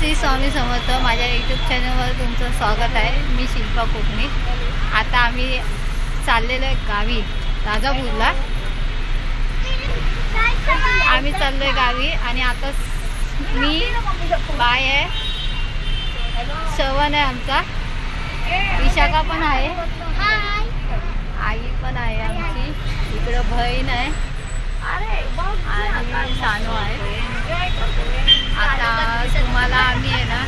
श्री स्वामी समर्थ माझ्या यूट्यूब चॅनलवर तुमचं स्वागत आहे. मी शिल्पा कोकणी. आता आम्ही चाललेलो आहे गावी राजापूरला. आम्ही चाललो आहे गावी आणि आता मी बाय आहे. श्रवण आहे आमचा. विशाखा पण आहे. आई पण आहे आमची. इकडं बहीण आहे. आणि सानू आहे आता तुम्हाला आम्ही आहे ना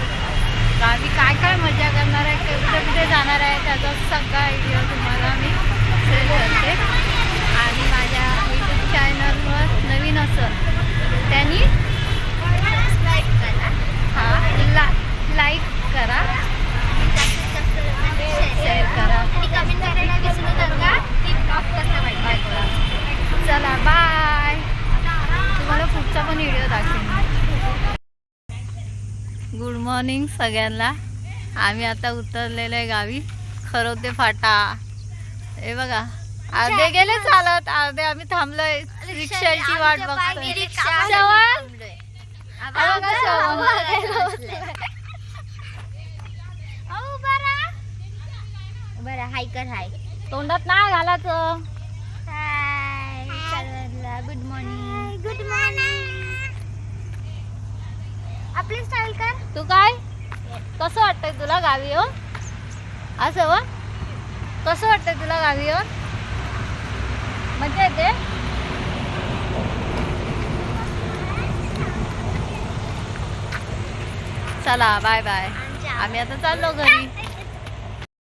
गावी काय काय जाणार आहे कुठे कुठे जाणार आहे त्याचा सगळा आयडिया तुम्हाला मी शेअर करते. आणि माझ्या यूट्यूब चॅनलवर नवीन असेल त्यांनी हां ला लाईक करा. शेअर करा. चला बाय तुम्हाला पुढचा पण व्हिडिओ दाखवेन. गुड मॉर्निंग सगळ्यांना. आम्ही आता उतरलेलो आहे गावी. खरोते फाटा. हे बघा. अर्धे गेले चालत अर्धे आम्ही थांबलोय. रिक्षाची वाट बघतोय. बरं हाय कर हाय. तोंडात हाय सर्वांना गुड मॉर्निंग गुड मॉर्निंग आपली स्टाईल कर. तू काय? कसं वाटतंय तुला गावी येऊन? असं व कसं वाटतंय तुला गावी येऊन? मजा येते? चला बाय बाय आम्ही आता चाललो घरी.